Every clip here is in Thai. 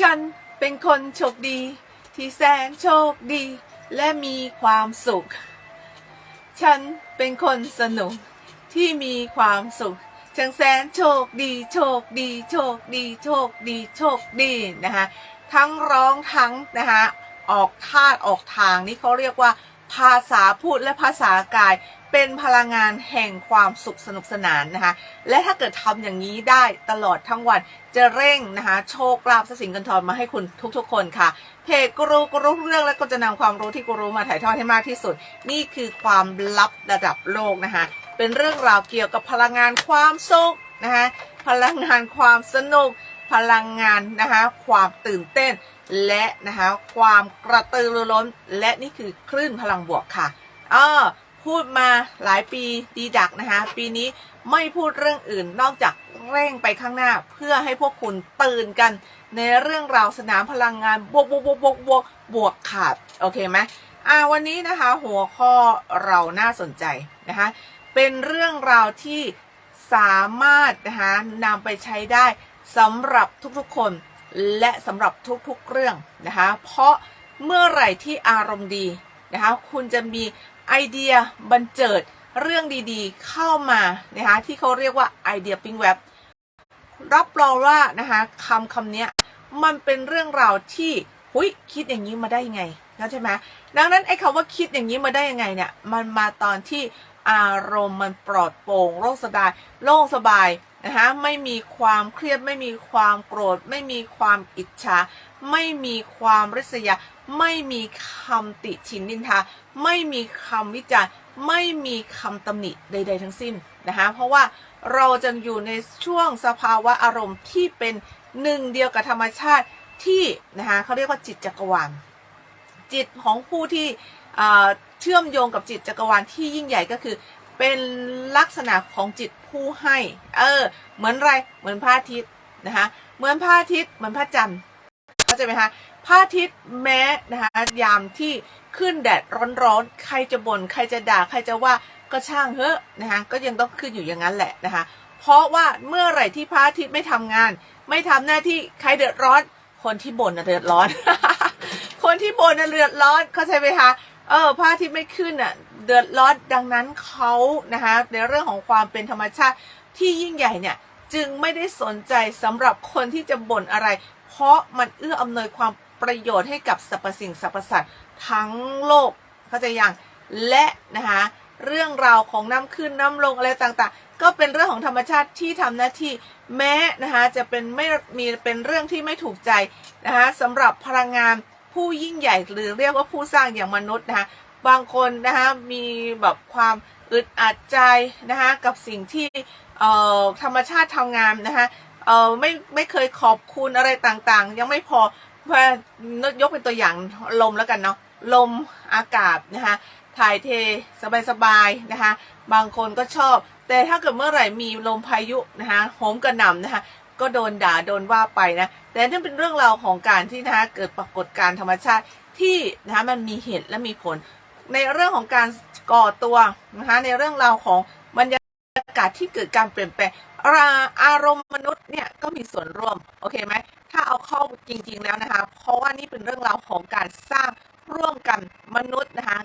ฉันเป็นคนโชคดี ที่แสนโชคดี และมีความสุข ฉันเป็นคนสนุกที่มีความสุขช่างแสนโชคดี โชคดี โชคดี โชคดี โชคดีนะคะทั้งร้องทั้งนะคะออกท่าออกทางนี่เขาเรียกว่า ภาษาพูดและภาษากายเป็นพลังงานแห่งความสุขสนุกสนานนะคะ และถ้าเกิดทำอย่างนี้ได้ตลอดทั้งวันจะเร่งนะคะโชคลาภสินเงินทองมาให้คุณทุกๆ คนค่ะ เพจกูรูกูรู้เรื่องและก็จะนำความรู้ที่กูรู้มาถ่ายทอดให้มากที่สุด นี่คือความลับระดับโลกนะคะ เป็นเรื่องราวเกี่ยวกับพลังงานความสุขนะคะพลังงานความสนุก พลังงานนะคะความตื่นเต้น และนะคะความกระตือรือร้นและนี่คือคลื่นพลังบวกค่ะอ้อพูดมาหลายปีดีดักนะคะปีนี้ไม่พูดเรื่องอื่นนอกจากเร่งไปข้างหน้า เพื่อให้พวกคุณตื่นกันในเรื่องราวสนามพลังงานบวกบวกบวกบวกบวกบวกขาดโอเคไหมอ่าวันนี้นะคะหัวข้อเราน่าสนใจนะคะเป็นเรื่องราวที่สามารถนะคะนำไปใช้ได้สำหรับทุกๆคน และสำหรับทุกๆเรื่องนะคะ เพราะเมื่อไหร่ที่อารมณ์ดีนะคะ คุณจะมีไอเดียบันเจิดเรื่องดีๆเข้ามานะคะที่เขาเรียกว่าไอเดียปิ้งเว็บรับรองว่านะคะคำคำนี้มันเป็นเรื่องราวที่หุยคิดอย่างนี้มาได้ยังไงนะใช่ไหมดังนั้นไอ้คำว่าคิดอย่างนี้มาได้ยังไงเนี่ยมันมาตอนที่อารมณ์มันปลอดโปร่งโล่งสบายโล่งสบาย นะคะไม่มีความเครียดไม่มีความโกรธ ไม่มีความอิจฉาไม่มีความริษยา ไม่มีคำติชินนินทา ไม่มีคำวิจารณ์ ไม่มีคำตำหนิใด ๆ ทั้งสิ้นนะคะเพราะว่าเราจะอยู่ในช่วงสภาวะอารมณ์ที่เป็นหนึ่งเดียวกับธรรมชาติที่นะคะเขาเรียกว่าจิตจักรวาลจิตของผู้ที่เชื่อมโยงกับจิตจักรวาลที่ยิ่งใหญ่ก็คือ เป็นลักษณะของจิตผู้ให้ เออ เหมือนไร เหมือนพระอาทิตย์นะคะ เหมือนพระอาทิตย์ เหมือนพระจันทร์ เข้าใจไหมคะ พระอาทิตย์แม้นะคะยามที่ขึ้นแดดร้อนๆ ใครจะบน่น ใครจะด่า ใครจะว่าก็ช่างเถอะนะคะ ก็ยังต้องขึ้นอยู่อย่างนั้นแหละนะคะ เพราะว่าเมื่อไหร่ที่พระอาทิตย์ไม่ทำงาน ไม่ทำหน้าที่ ใครเดือดร้อน คนที่บ่นน่ะเดือดร้อน คนที่บ่นน่ะเดือดร้อน เข้าใจไหมคะ เออ พระอาทิตย์ไม่ขึ้นอะ เดือดร้อนดังนั้นเขานะคะในเรื่องของความเป็นธรรมชาติที่ยิ่งใหญ่เนี่ยจึงไม่ได้สนใจสำหรับคนที่จะบ่นอะไร เพราะมันเอื้ออำนวยความประโยชน์ให้กับสรรพสิ่งสรรพสัตว์ทั้งโลกเข้าใจยังและนะคะเรื่องราวของน้ำขึ้นน้ำลงอะไรต่างๆ ก็เป็นเรื่องของธรรมชาติที่ทำหน้าที่แม้นะคะจะเป็นไม่มีเป็นเรื่องที่ไม่ถูกใจนะคะสำหรับพลังงานผู้ยิ่งใหญ่หรือเรียกว่าผู้สร้างอย่างมนุษย์นะคะ บางคนนะคะมีแบบความอึดอัดใจนะคะกับสิ่งที่เอ่อธรรมชาติทำงานนะคะเอ่อไม่ไม่เคยขอบคุณอะไรต่างๆ ยังไม่พอเพื่ยกเป็นตัวอย่างลมแล้วกันเนาะลมอากาศนะคะถ่ายเทสบายๆนะคะบางคนก็ชอบ แต่ถ้าเกิดเมื่อไหร่มีลมพายุนะคะโหมกระหน่ำนะคะก็โดนด่าโดนว่าไปนะแต่นั่นเป็นเรื่องราวของการที่นะคะเกิดปรากฏการธรรมชาติที่นะคะมันมีเหตุและมีผล ในเรื่องของการก่อตัวนะคะในเรื่องราวของบรรยากาศที่เกิดการเปลี่ยนแปลงอาอารมณ์มนุษย์เนี่ยก็มีส่วนร่วมโอเคไหมถ้าเอาเข้าจริง ๆ แล้วนะคะ เพราะว่านี่เป็นเรื่องราวของการสร้างร่วมกันมนุษย์นะคะ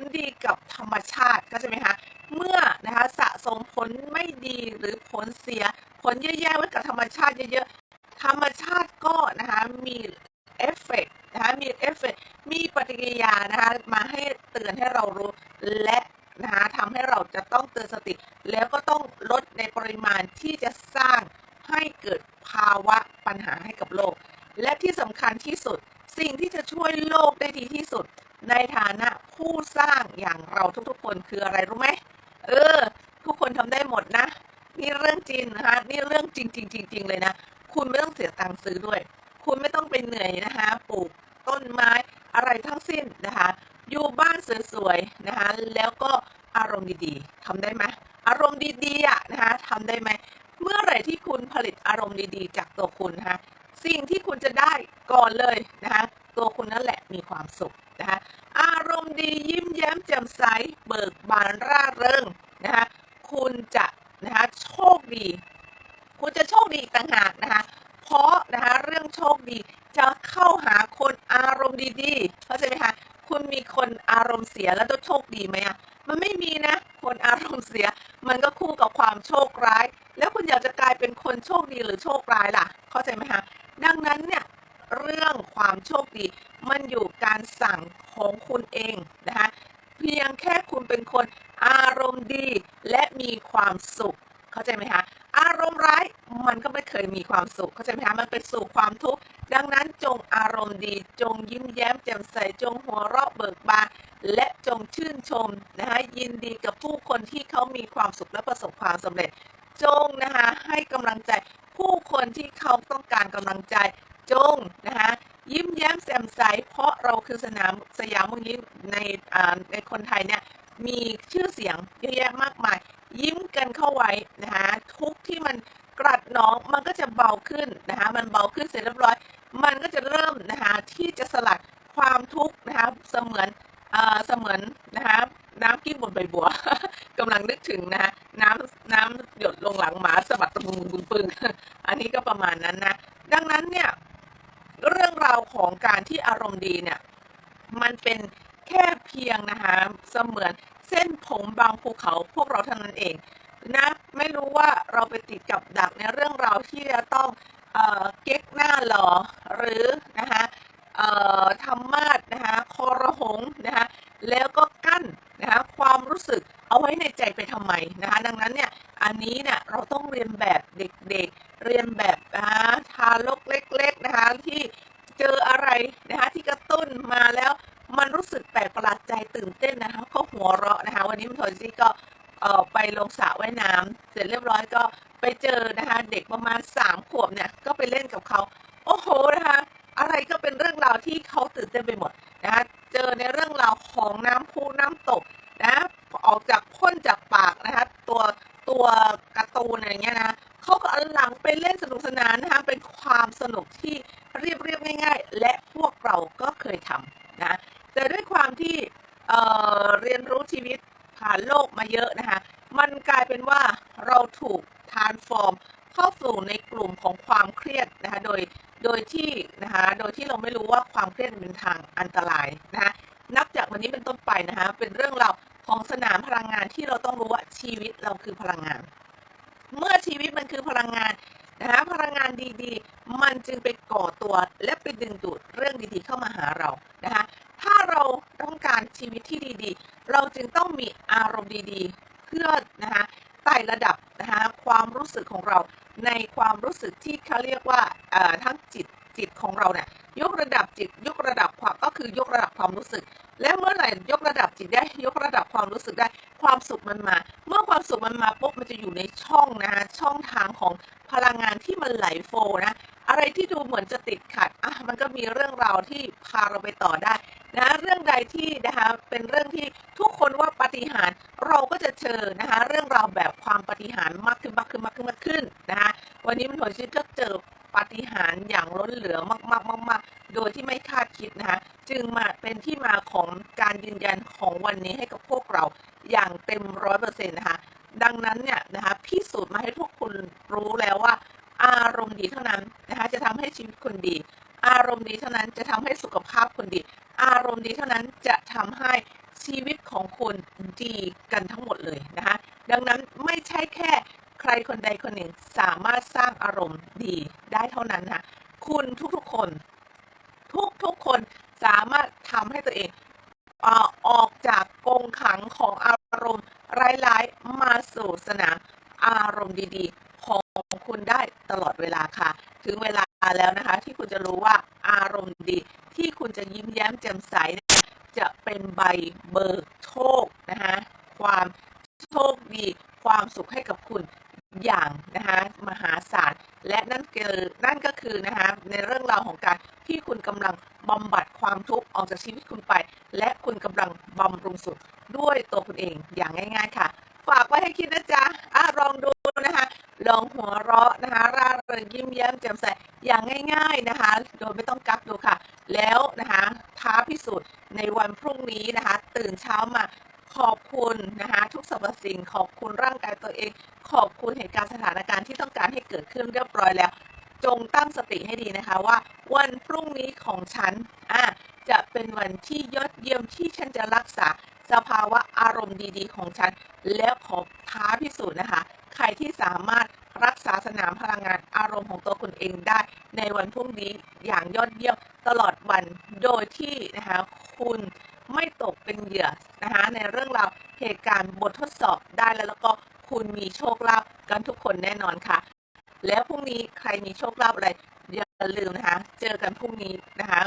ลดีกับธรรมชาติก็ใช่ไหมคะเมื่อนะคะสะสมผลไม่ดีหรือผลเสีย ผลแย่ๆไว้กับธรรมชาติเยอะๆธรรมชาติก็นะคะมีเอฟเฟกต์นะคะมีเอฟเฟกต์มีปฏิกิริยานะคะมาให้เตือนให้เรารู้และนะคะทำให้เราจะต้องเตือนสติ แล้วก็ต้องลดในปริมาณที่จะสร้างให้เกิดภาวะปัญหาให้กับโลก และที่สำคัญที่สุดสิ่งที่จะช่วยโลกได้ดีที่สุด ในฐานะผู้สร้างอย่างเราทุกๆ คนคืออะไรรู้ไหมเออ ทุกคนทำได้หมดนะ นี่เรื่องจริงนะคะนี่เรื่องจริงจริงจริงๆเลยนะ คุณไม่ต้องเสียตังค์ซื้อด้วย คุณไม่ต้องไปเหนื่อยนะคะปลูกต้นไม้อะไรทั้งสิ้นนะคะ อยู่บ้านสวยๆนะคะ แล้วก็อารมณ์ดีๆทำได้ไหมอารมณ์ดีๆอะนะคะทำได้ไหมเมื่อไหร่ที่คุณผลิตอารมณ์ดีๆ จากตัวคุณนะคะสิ่งที่คุณจะได้ก่อนเลยนะคะ ตัวคุณนั่นแหละมีความสุขนะคะอารมณ์ดียิ้มแย้มแจ่มใสเบิกบานร่าเริงนะคะคุณจะนะคะโชคดี คุณจะโชคดีต่างหากนะคะเพราะนะคะเรื่องโชคดีจะเข้าหาคนอารมณ์ดีๆเข้าใจไหมคะคุณมีคนอารมณ์เสียแล้วต้องโชคดีไหมอะมันไม่มีนะ คนอารมณ์เสีย มันก็คู่กับความโชคร้าย แล้วคุณอยากจะกลายเป็นคนโชคดีหรือโชคร้ายล่ะ เข้าใจไหมคะดังนั้นเนี่ยเรื่อง ความโชคดี มันอยู่การสั่งของคุณเองนะคะเพียงแค่คุณเป็นคนอารมณ์ดีและมีความสุขเข้าใจไหมคะอารมณ์ร้ายมันก็ไม่เคยมีความสุขเข้าใจไหมคะมันไปสู่ความทุกข์ดังนั้นจงอารมณ์ดี จงยิ้มแย้มแจ่มใสจงหัวเราะเบิกบานและจงชื่นชมนะคะยินดีกับผู้คนที่เขามีความสุขและประสบความสำเร็จ จงนะคะให้กำลัง ทุกที่มันกรัดน้องมันก็จะเบาขึ้นนะคะมันเบาขึ้นเสร็จเรียบร้อย มันก็จะเริ่มนะคะที่จะสลัดความทุกข์นะคะเสมือนเอ่อเสมือนนะคะน้ำกินบนใบบัวกำลังนึกถึงนะคะน้ำน้ำหยดลงหลังหมาสะบัดตะมุงบุงปึงอันนี้ก็ประมาณนั้นนะ ดังนั้นเนี่ยเรื่องราวของการที่อารมณ์ดีเนี่ยมันเป็นแค่เพียงนะคะเสมือนเส้นผมบางภูเขาพวกเราเท่านั้นเอง นะ ไม่รู้ว่าเราไปติดกับดักในเรื่องราวที่จะต้องเอ่อเก๊กหน้าหล่อหรือนะคะเอ่อทำมาสนะคะคอระหงนะคะแล้วก็กั้นนะคะความรู้สึกเอาไว้ในใจไปทำไมนะคะดังนั้นเนี่ยอันนี้เนี่ยเราต้องเรียนแบบเด็กๆ วบเนี่ยก็ไปเล่นกับเขาโอ้โหนะคะอะไรก็เป็นเรื่องราวที่เขาตื่นเต้นไปหมดนะคะเจอในเรื่องราวของน้ำพุน้ำตกนะออกจากพ่นจากปากนะคะตัวตัวการ์ตูนอะไรเงี้ยนะเขาก็เอาหลังไปเล่นสนุกสนานนะคะเป็นความสนุกที่เรียบเรียบง่าย ๆ และพวกเราก็เคยทำนะแต่ด้วยความที่เอ่อเรียนรู้ชีวิตผ่านโลกมาเยอะนะคะมันกลายเป็นว่าเราถูกทานฟอร์ม เข้าสู่ในกลุ่มของความเครียดนะคะโดยโดยที่นะคะโดยที่เราไม่รู้ว่าความเครียดเป็นทางอันตรายนะคะนับจากวันนี้เป็นต้นไปนะคะเป็นเรื่องเราของสนามพลังงานที่เราต้องรู้ว่าชีวิตเราคือพลังงาน เมื่อชีวิตมันคือพลังงานนะคะพลังงานดีๆ มันจึงไปก่อตัวและไปดึงดูดเรื่องดีๆเข้ามาหาเรานะคะถ้าเราต้องการชีวิตที่ดีๆ เราจึงต้องมีอารมณ์ดีๆ เพื่อนะคะ ไต่ระดับนะคะความรู้สึกของเราในความรู้สึกที่เขาเรียกว่าทั้งจิตจิตของเราเนี่ยยกระดับจิตยกระดับความก็คือยกระดับความรู้สึก และเมื่อไหร่ยกระดับจิตได้ยกระดับความรู้สึกได้ความสุขมันมา เมื่อความสุขมันมาปุ๊บมันจะอยู่ในช่องนะช่องทางของพลังงานที่มันไหลโฟนะอะไรที่ดูเหมือนจะติดขัดอะมันก็มีเรื่องราวที่พาเราไปต่อได้นะเรื่องใดที่นะคะเป็นเรื่องที่ทุกคนว่าปฏิหารเราก็จะเจอนะคะเรื่องราวแบบ ปาฏิหารย์มากขึ้นมากขึ้นมากขึ้นมากขึ้นนะคะวันนี้มันหัวชีวิตก็เจอปาฏิหารย์อย่างล้นเหลือมากๆมากๆโดยที่ไม่คาดคิดนะคะจึงมาเป็นที่มาของการยืนยันของวันนี้ให้กับพวกเราอย่างเต็มร้อยเปอร์เซ็นต์นะคะดังนั้นเนี่ยนะคะพิสูจน์มาให้พวกคุณรู้แล้วว่า อารมณ์ดีเท่านั้นนะคะจะทำให้ชีวิตคุณดี อารมณ์ดีเท่านั้นจะทำให้สุขภาพคุณดี อารมณ์ดีเท่านั้นจะทำให้ชีวิตของคุณดีกันทั้งหมดเลยนะคะ ดังนั้นไม่ใช่แค่ใครคนใดคนหนึ่งสามารถสร้างอารมณ์ดีได้ เท่านั้นนะคะคุณทุกๆคน ทุกๆคนสามารถทำให้ตัวเองเอออกจากกรงขังของอารมณ์ร้ายๆมาสู่สนามอารมณ์ดีๆ ของคุณได้ตลอดเวลาค่ะ ถึงเวลาแล้วนะคะ ที่คุณจะรู้ว่าอารมณ์ดี ที่คุณจะยิ้มแย้มแจ่มใส จะเป็นใบเบิกโชคนะคะ ความโชคดี ความสุขให้กับคุณอย่างนะคะมหาศาล และนั่นคือนั่นก็คือนะคะในเรื่องราวของการที่คุณกำลังบำบัดความทุกข์ออกจากชีวิตคุณไป และคุณกำลังบำรุงสุขด้วยตัวคุณเองอย่างง่าย ๆ ค่ะ ฝากไว้ให้คิดนะจ๊ะอะลองดูนะคะลองหัวเราะนะคะร่าเริงยิ้มแย้มแจ่มใสอย่างง่าย ๆนะคะ โดยไม่ต้องกักดูค่ะ แล้วนะคะท้าพิสูจน์ในวันพรุ่งนี้นะคะ ตื่นเช้ามา ขอบคุณนะคะทุกสรรพสิ่งขอบคุณร่างกายตัวเอง ขอบคุณเหตุการณ์สถานการณ์ที่ต้องการให้เกิดขึ้นเรียบร้อยแล้ว จงตั้งสติให้ดีนะคะว่า วันพรุ่งนี้ของฉันอะจะเป็นวันที่ยอดเยี่ยมที่ฉันจะรักษาสภาวะอารมณ์ดีๆ ของฉัน แล้วขอท้าพิสูจน์นะคะ ใครที่สามารถรักษาสนามพลังงานอารมณ์ของตัวคุณเองได้ ในวันพรุ่งนี้อย่างยอดเยี่ยมตลอดวันโดยที่นะคะคุณ ไม่ตกเป็นเหยื่อนะคะในเรื่องราวเหตุการณ์บททดสอบได้แล้วแล้วก็คุณมีโชคลาภกันทุกคนแน่นอนค่ะ แล้วพรุ่งนี้ใครมีโชคลาภอะไรอย่าลืมนะคะ เจอกันพรุ่งนี้นะคะ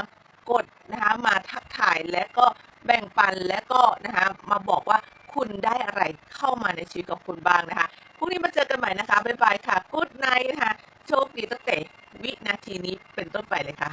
กดนะคะมาทักทายและก็แบ่งปันและก็นะคะมาบอกว่าคุณได้อะไรเข้ามาในชีวิตของคุณบ้างนะคะพรุ่งนี้มาเจอกันใหม่นะคะบ๊ายบายค่ะกู๊ดไนท์นะคะโชคดีตั้งแต่วินาทีนี้เป็นต้นไปเลยค่ะ